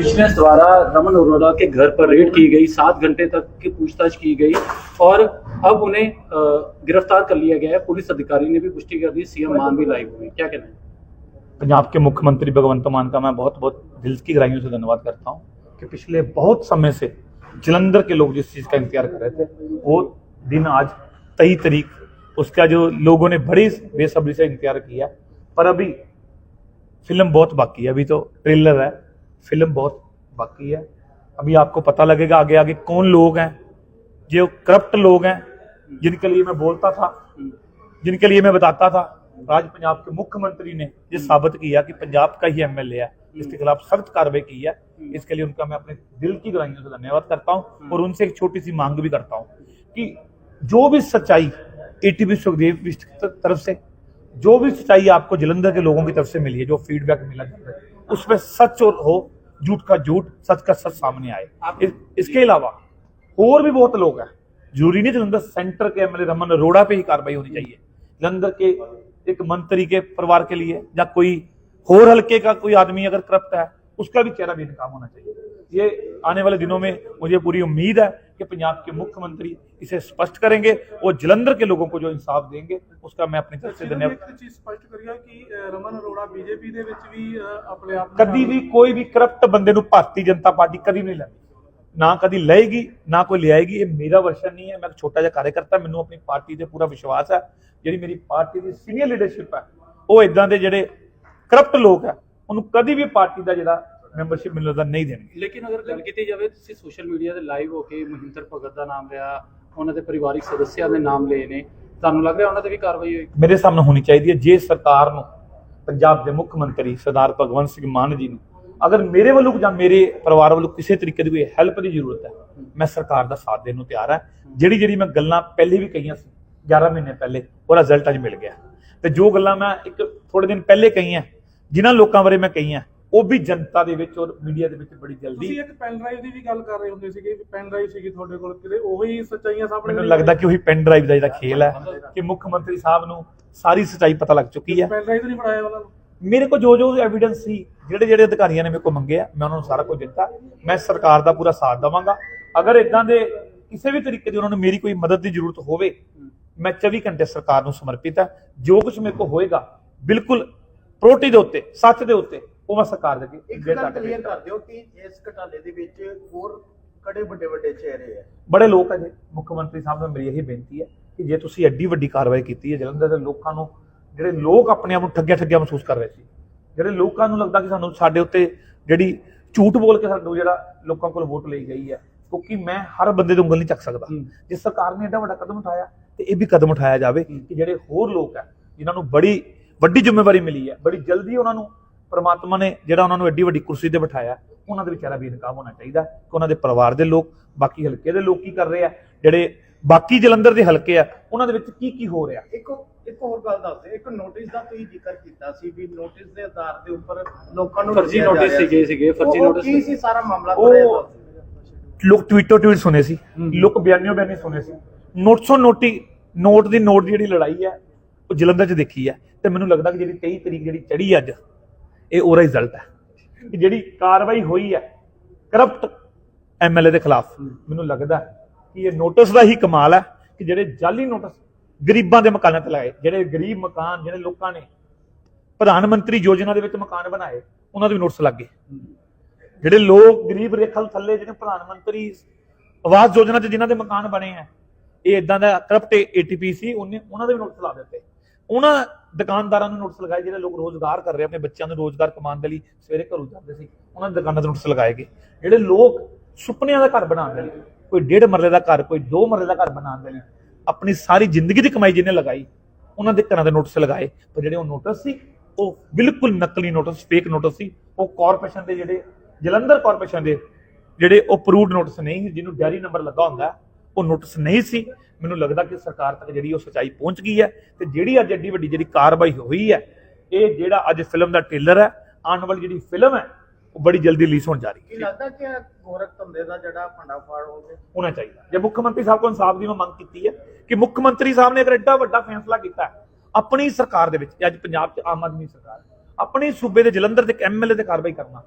Vigilance द्वारा रमन अरोड़ा के घर पर रेड की गई, सात घंटे तक की पूछताछ की गई और अब उन्हें गिरफ़्तार कर लिया गया है। पुलिस अधिकारी ने भी पुष्टि कर दी, सीएम मान भी लाइव हुई क्या कहना है? पंजाब के मुख्यमंत्री भगवंत मान का मैं बहुत बहुत दिल की गहराइयों से धन्यवाद करता हूँ कि पिछले बहुत समय से जलंधर के लोग जिस चीज़ का इंतज़ार कर रहे थे, वो दिन आज तेईस तारीख, उसका जो लोगों ने बड़ी बेसब्री से इंतज़ार किया, पर अभी फ़िल्म बहुत बाकी है। अभी तो ट्रेलर है। फ़िल्म बहुत बाकी है। अभी आपको पता लगेगा आगे आगे कौन लोग हैं जो करप्ट लोग हैं जिनके लिए मैं बोलता था जिनके लिए मैं बताता था। आज पंजाब के मुख्यमंत्री ने ये साबित किया कि पंजाब का ही एमएलए है। इसके खिलाफ सख्त कार्रवाई की है। इसके लिए उनका मैं अपने दिल की गहराइयों से धन्यवाद करता हूँ और उनसे एक छोटी सी मांग भी करता हूँ कि जो भी सच्चाई एटीबी सुखदेव बिष्ट की तरफ़ से जो भी सच्चाई आपको जलंधर के लोगों की तरफ़ से मिली है जो फीडबैक मिला है उसमें सच और हो झूठ का झूठ सच का सच सामने आए। इस, इसके अलावा और भी बहुत लोग हैं। ज़रूरी नहीं जलंधर सेंटर के एमएलए रमन अरोड़ा पे ही कार्रवाई होनी चाहिए। जलंधर के एक मंत्री के परिवार के लिए या कोई होर हल्के का कोई आदमी अगर करप्ट है उसका भी चेहरा भी इनकाम होना चाहिए। ये आने वाले दिनों में मुझे पूरी उम्मीद है कि पंजाब के मुख्यमंत्री इसे स्पष्ट करेंगे और जलंधर के लोगों को जो इंसाफ देंगे उसका मैं अपनी तरफ से ਸਿਰਫ धन्यवाद ਇੱਕ ਚੀਜ਼ ਸਪਸ਼ਟ ਕਰੀਆ ਕਿ ਅ, ਰਮਨ ਅਰੋੜਾ ਬੀਜੇਪੀ ਦੇ ਵਿੱਚ ਵੀ ਅ, ਆਪਣੇ ਆਪ ਨੂੰ ਕਦੀ ਵੀ ਕੋਈ ਵੀ ਕਰਪਟ ਬੰਦੇ ਨੂੰ ਭਾਰਤੀ ਜਨਤਾ ਪਾਰਟੀ ਕਦੀ ਨਹੀਂ ਲੈਂਦੀ ਨਾ ਕਦੀ ਲਏਗੀ ਨਾ ਕੋਈ ਲਿਆਏਗੀ ਇਹ ਮੇਰਾ ਵਰਸ਼ਨ ਨਹੀਂ ਹੈ ਮੈਂ ਇੱਕ ਛੋਟਾ ਜਿਹਾ ਕਾਰਜਕਰਤਾ ਮੈਨੂੰ ਆਪਣੀ ਪਾਰਟੀ ਤੇ ਪੂਰਾ ਵਿਸ਼ਵਾਸ ਹੈ ਜਿਹੜੀ ਮੇਰੀ ਪਾਰਟੀ ਦੀ ਸੀਨੀਅਰ ਲੀਡਰਸ਼ਿਪ ਹੈ ਉਹ ਇਦਾਂ ਦੇ ਜਿਹੜੇ ਕਰਪਟ ਲੋਕ ਹੈ ਉਹਨੂੰ ਕਦੀ ਵੀ ਪਾਰਟੀ ਦਾ ਜਿਹੜਾ ਮੈਂਬਰਸ਼ਿਪ ਮਿਲਣ ਦਾ ਨਹੀਂ ਦੇਣਗੇ। ਲੇਕਿਨ ਅਗਰ ਗੱਲ ਕੀਤੀ ਜਾਵੇ ਤੁਸੀਂ ਸੋਸ਼ਲ ਮੀਡੀਆ ਤੇ ਲਾਈਵ ਹੋ ਕੇ ਮਹਿੰਦਰ ਭਗਤ ਦਾ ਨਾਮ ਲਿਆ ਉਹਨਾਂ ਦੇ ਪਰਿਵਾਰਿਕ ਸਦੱਸਿਆਂ ਦੇ ਨਾਮ ਲਏ ਨੇ ਤੁਹਾਨੂੰ ਲੱਗ ਰਿਹਾ ਉਹਨਾਂ ਤੇ ਵੀ ਕਾਰਵਾਈ ਹੋਏਗੀ? ਮੇਰੇ ਸਾਹਮਣੇ ਹੋਣੀ ਚਾਹੀਦੀ ਹੈ ਜੇ ਸਰਕਾਰ ਨੂੰ ਪੰਜਾਬ ਦੇ ਮੁੱਖ ਮੰਤਰੀ ਸਰਦਾਰ ਭਗਵੰਤ ਸਿੰਘ ਮਾਨ ਜੀ ਨੂੰ ਅਗਰ ਮੇਰੇ ਵੱਲੋਂ ਜਾਂ ਮੇਰੇ ਪਰਿਵਾਰ ਵੱਲੋਂ ਕਿਸੇ ਤਰੀਕੇ ਦੀ ਕੋਈ ਹੈਲਪ ਦੀ ਜ਼ਰੂਰਤ ਹੈ ਮੈਂ ਸਰਕਾਰ ਦਾ ਸਾਥ ਦੇਣ ਨੂੰ ਤਿਆਰ ਹਾਂ। ਜਿਹੜੀ ਜਿਹੜੀ ਮੈਂ ਗੱਲਾਂ ਪਹਿਲੇ ਵੀ ਕਹੀਆਂ ਸੀ 11 ਮਹੀਨੇ ਪਹਿਲੇ ਉਹ ਰਿਜ਼ਲਟ ਅੱਜ ਮਿਲ ਗਿਆ। ਤੇ ਜੋ ਗੱਲਾਂ ਮੈਂ ਇੱਕ ਥੋੜੇ ਦਿਨ ਪਹਿਲੇ ਕਹੀਆਂ ਜਿਨ੍ਹਾਂ ਲੋਕਾਂ ਬਾਰੇ ਮੈਂ ਕਹੀਆਂ ਉਹ ਵੀ ਜਨਤਾ ਦੇ ਵਿੱਚ ਔਰ ਮੀਡੀਆ ਦੇ ਵਿੱਚ ਬੜੀ ਜਲਦੀ ਤੁਸੀਂ ਇੱਕ ਪੈਨ ਡਰਾਈਵ ਦੀ ਵੀ ਗੱਲ ਕਰ ਰਹੇ ਹੁੰਦੇ ਸੀਗੇ ਕਿ ਪੈਨ ਡਰਾਈਵ ਸੀਗੀ ਤੁਹਾਡੇ ਕੋਲ ਕਿਤੇ ਉਹੀ ਸੱਚਾਈਆਂ ਸਾਹਮਣੇ ਮੈਨੂੰ ਲੱਗਦਾ ਕਿ ਉਹੀ ਪੈਨ ਡਰਾਈਵ ਦਾ ਜਿਹੜਾ ਖੇਲ ਹੈ ਕਿ ਮੁੱਖ ਮੰਤਰੀ ਸਾਹਿਬ ਨੂੰ ਸਾਰੀ ਸੱਚਾਈ ਪਤਾ ਲੱਗ ਚੁੱਕੀ ਹੈ। ਪੈਨ ਡਰਾਈਵ ਨਹੀਂ ਫੜਾਇਆ ਉਹਨਾਂ ਨੂੰ? ਮੇਰੇ ਕੋਲ ਜੋ ਜੋ ਐਵੀਡੈਂਸ ਸੀ ਜਿਹੜੇ ਜਿਹੜੇ ਅਧਿਕਾਰੀਆਂ ਨੇ ਮੇਰੇ ਕੋਲ ਮੰਗਿਆ ਮੈਂ ਉਹਨਾਂ ਨੂੰ ਸਾਰਾ ਕੁਝ ਦਿੱਤਾ। ਮੈਂ ਸਰਕਾਰ ਦਾ ਪੂਰਾ ਸਾਥ ਦਵਾਂਗਾ। ਅਗਰ ਇਦਾਂ ਦੇ ਕਿਸੇ ਵੀ ਤਰੀਕੇ ਦੀ ਉਹਨਾਂ ਨੂੰ ਮੇਰੀ ਕੋਈ ਮਦਦ ਦੀ ਜ਼ਰੂਰਤ ਹੋਵੇ ਮੈਂ 24 ਘੰਟੇ ਸਰਕਾਰ ਨੂੰ ਸਮਰਪਿਤ ਹਾਂ। ਜੋ ਕੁਝ ਮੇਰੇ ਕੋਲ ਹੋਏਗਾ ਬਿਲਕੁਲ ਪ੍ਰੋਟੀ ਦੇ ਉੱਤੇ ਸੱਚ ਦੇ ਉੱਤੇ ਉਹ ਮੈਂ ਸਰਕਾਰ ਦੇ ਅੱਗੇ ਇੱਕ ਗੱਲ ਕਲੀਅਰ ਕਰ ਦਿਓ ਕਿ ਇਸ ਘਟਾਲੇ ਦੇ ਵਿੱਚ ਹੋਰ ਕੜੇ ਵੱਡੇ ਵੱਡੇ ਚਿਹਰੇ ਆ? ਬੜੇ ਲੋਕ ਹੈ ਜੀ ਮੁੱਖ ਮੰਤਰੀ ਸਾਹਿਬ ਨੂੰ ਮੇਰੀ ਇਹੀ ਬੇਨਤੀ ਹੈ ਕਿ ਜੇ ਤੁਸੀਂ ਐਡੀ ਵੱਡੀ ਕਾਰਵਾਈ ਕੀਤੀ ਹੈ ਜਲੰਧਰ ਦੇ ਲੋਕਾਂ ਨੂੰ ਜਿਹੜੇ ਲੋਕ ਆਪਣੇ ਆਪ ਨੂੰ ਠੱਗਿਆ ਠੱਗਿਆ ਮਹਿਸੂਸ ਕਰ ਰਹੇ ਸੀ ਜਿਹੜੇ ਲੋਕਾਂ ਨੂੰ ਲੱਗਦਾ ਕਿ ਸਾਨੂੰ ਸਾਡੇ ਉੱਤੇ ਜਿਹੜੀ ਝੂਠ ਬੋਲ ਕੇ ਸਾਨੂੰ ਜਿਹੜਾ ਲੋਕਾਂ ਕੋਲ ਵੋਟ ਲਈ ਗਈ ਹੈ ਕਿਉਂਕਿ ਮੈਂ ਹਰ ਬੰਦੇ ਦੀ ਉਂਗਲ ਨਹੀਂ ਚੱਕ ਸਕਦਾ। ਜੇ ਸਰਕਾਰ ਨੇ ਐਡਾ ਵੱਡਾ ਕਦਮ ਉਠਾਇਆ ਤੇ ਇਹ ਵੀ ਕਦਮ ਉਠਾਇਆ ਜਾਵੇ ਕਿ ਜਿਹੜੇ ਹੋਰ ਲੋਕ ਹੈ ਜਿਨ੍ਹਾਂ ਨੂੰ ਬੜੀ ਵੱਡੀ ਜ਼ਿੰਮੇਵਾਰੀ ਮਿਲੀ ਹੈ ਬੜੀ ਜਲਦੀ ਉਹਨਾਂ ਨੂੰ ਪ੍ਰਮਾਤਮਾ ਨੇ ਜਿਹੜਾ ਉਹਨਾਂ ਨੂੰ ਐਡੀ ਵੱਡੀ ਕੁਰਸੀ ਤੇ ਬਿਠਾਇਆ ਉਹਨਾਂ ਦੇ ਵਿਚਾਰਾ ਵੀ ਇਨਕਾਮ ਹੋਣਾ ਚਾਹੀਦਾ ਕਿ ਉਹਨਾਂ ਦੇ ਪਰਿਵਾਰ ਦੇ ਲੋਕ ਬਾਕੀ ਹਲਕੇ ਦੇ ਲੋਕ ਕੀ ਕਰ ਰਹੇ ਆ ਜਿਹੜੇ ਬਾਕੀ ਜਲੰਧਰ ਦੇ ਹਲਕੇ ਆ ਉਹਨਾਂ ਦੇ ਵਿੱਚ ਕੀ ਕੀ ਹੋ ਰਿਹਾ ਇੱਕ ਇੱਕ ਹੋਰ ਗੱਲ ਦੱਸ ਦਿਓ ਇੱਕ ਨੋਟਿਸ ਦਾ ਤੁਸੀਂ ਜ਼ਿਕਰ ਕੀਤਾ ਸੀ ਵੀ ਨੋਟਿਸ ਦੇ ਆਧਾਰ ਦੇ ਉੱਪਰ ਲੋਕਾਂ ਨੂੰ ਫਰਜ਼ੀ ਨੋਟਿਸ ਸੀਗੇ ਸੀਗੇ ਫਰਜ਼ੀ ਨੋਟਿਸ ਕੀ ਸੀ ਸਾਰਾ ਮਾਮਲਾ ਉਹ-। ਲੋਕ ਟਵੀਟੋ ਟਵੀਟ ਸੁਣੇ ਸੀ। ਲੋਕ ਬਿਆਨਿਓ ਬਿਆਨੀ ਸੁਣੇ ਸੀ ਨੋਟਸੋ ਨੋਟੀ ਨੋਟ ਦੀ ਨੋਟ ਦੀ ਜਿਹੜੀ ਲੜਾਈ ਹੈ ਉਹ ਜਲੰਧਰ 'ਚ ਦੇਖੀ ਹੈ ਤੇ ਮੈਨੂੰ ਲੱਗਦਾ ਕਿ ਜਿਹੜੀ 23 ਤਰੀਕ ਜਿਹੜੀ ਚੜੀ ਅੱਜ ਇਹ ਉਹਦਾ ਰਿਜ਼ਲਟ ਹੈ। ਕਿ ਜਿਹੜੀ ਕਾਰਵਾਈ ਹੋਈ ਹੈ ਕਰਪਟ ਐਮਐਲਏ ਦੇ ਖਿਲਾਫ ਮੈਨੂੰ ਲੱਗਦਾ ਕਿ ਇਹ ਨੋਟਿਸ ਦਾ ਹੀ ਕਮਾਲ ਹੈ ਕਿ ਜਿਹੜੇ ਜਾਲੀ ਨੋਟਿਸ ਗਰੀਬਾਂ ਦੇ ਮਕਾਨਾਂ ਤੇ ਲਾਏ ਜਿਹੜੇ ਗਰੀਬ ਮਕਾਨ ਜਿਹੜੇ ਲੋਕਾਂ ਨੇ ਪ੍ਰਧਾਨ ਮੰਤਰੀ ਯੋਜਨਾ ਦੇ ਵਿੱਚ ਮਕਾਨ ਬਣਾਏ ਉਹਨਾਂ ਦੇ ਵੀ ਨੋਟਿਸ ਲੱਗ ਗਏ ਜਿਹੜੇ ਲੋਕ ਗਰੀਬ ਰੇਖਾ ਥੱਲੇ ਜਿਹੜੇ ਪ੍ਰਧਾਨ ਮੰਤਰੀ ਆਵਾਸ ਯੋਜਨਾ 'ਚ ਜਿਨ੍ਹਾਂ ਦੇ ਮਕਾਨ ਬਣੇ ਆ ਇਹ ਇਦਾਂ ਦਾ ਕਰਪਟ ਏਟੀਪੀ ਸੀ ਉਹਨੇ ਉਹਨਾਂ ਦੇ ਵੀ ਨੋਟਿਸ ਲਾ ਦਿੱਤੇ। ਉਹਨਾਂ ਦੁਕਾਨਦਾਰਾਂ ਨੂੰ ਨੋਟਿਸ ਲਗਾਏ ਜਿਹੜੇ ਲੋਕ ਰੋਜ਼ਗਾਰ ਕਰ ਰਹੇ ਆਪਣੇ ਬੱਚਿਆਂ ਨੂੰ ਰੋਜ਼ਗਾਰ ਕਮਾਉਣ ਦੇ ਲਈ ਸਵੇਰੇ ਘਰੋਂ ਜਾਂਦੇ ਸੀ ਉਹਨਾਂ ਦੇ ਦੁਕਾਨਾਂ ਤੇ ਨੋਟਿਸ ਲਗਾਏ ਗਏ। ਜਿਹੜੇ ਲੋਕ ਸੁਪਨਿਆਂ ਦਾ ਘਰ ਬਣਾਉਣ ਦੇ ਲਈ ਕੋਈ ਡੇਢ ਮਰਲੇ ਦਾ ਘਰ ਕੋਈ ਦੋ ਮਰਲੇ ਦਾ ਘਰ ਬਣਾਉਣ ਦੇ ਲਈ ਆਪਣੀ ਸਾਰੀ ਜ਼ਿੰਦਗੀ ਦੀ ਕਮਾਈ ਜਿਹਨੇ ਲਗਾਈ ਉਹਨਾਂ ਦੇ ਘਰਾਂ ਦੇ ਨੋਟਿਸ ਲਗਾਏ। ਪਰ ਜਿਹੜੇ ਉਹ ਨੋਟਿਸ ਸੀ ਉਹ ਬਿਲਕੁਲ ਨਕਲੀ ਨੋਟਿਸ ਫੇਕ ਨੋਟਿਸ ਸੀ। ਉਹ ਕਾਰਪੋਰੇਸ਼ਨ ਦੇ ਜਿਹੜੇ ਜਲੰਧਰ ਕਾਰਪੋਰੇਸ਼ਨ ਦੇ ਜਿਹੜੇ ਉਹ ਅਪਰੂਵਡ ਨੋਟਿਸ ਨਹੀਂ ਸੀ, ਜਿਹਨੂੰ ਡੈਰੀ ਨੰਬਰ ਲੱਗਾ ਹੁੰਦਾ ਉਹ ਨੋਟਿਸ ਨਹੀਂ ਸੀ। ਮੈਨੂੰ ਲੱਗਦਾ ਕਿ ਸਰਕਾਰ ਤੱਕ ਜਿਹੜੀ ਉਹ ਸਚਾਈ ਪਹੁੰਚ ਗਈ ਹੈ ਤੇ ਜਿਹੜੀ ਅੱਜ ਐਡੀ ਵੱਡੀ ਜਿਹੜੀ ਕਾਰਵਾਈ ਹੋਈ ਹੈ ਇਹ ਜਿਹੜਾ ਅੱਜ ਫਿਲਮ ਦਾ ਟ੍ਰੇਲਰ ਹੈ ਆਉਣ ਵਾਲੀ ਜਿਹੜੀ ਫਿਲਮ ਹੈ ਉਹ ਬੜੀ ਜਲਦੀ ਰਿਲੀਜ਼ ਹੋਣ ਜਾ ਰਹੀ ਕੀ ਹੈ ਲੱਗਦਾ ਕਿ ਗੋਰਖ ਧੰਦੇ ਦਾ ਜਿਹੜਾ ਫੰਡਾਫਾੜ ਹੋ ਗਿਆ? ਹੋਣਾ ਚਾਹੀਦਾ। ਜੇ ਮੁੱਖ ਮੰਤਰੀ ਸਾਹਿਬ ਕੋਲ ਇਨਸਾਫ ਦੀ ਮੈਂ ਮੰਗ ਕੀਤੀ ਹੈ ਕਿ ਮੁੱਖ ਮੰਤਰੀ ਸਾਹਿਬ ਨੇ ਅਗਰ ਐਡਾ ਵੱਡਾ ਫੈਸਲਾ ਕੀਤਾ ਆਪਣੀ ਸਰਕਾਰ ਦੇ ਵਿੱਚ ਅੱਜ ਪੰਜਾਬ 'ਚ ਆਮ ਆਦਮੀ ਸਰਕਾਰ ਆਪਣੀ ਸੂਬੇ ਦੇ ਜਲੰਧਰ ਦੇ ਇੱਕ ਐਮਐਲਏ ਤੇ ਕਾਰਵਾਈ ਕਰਨਾ।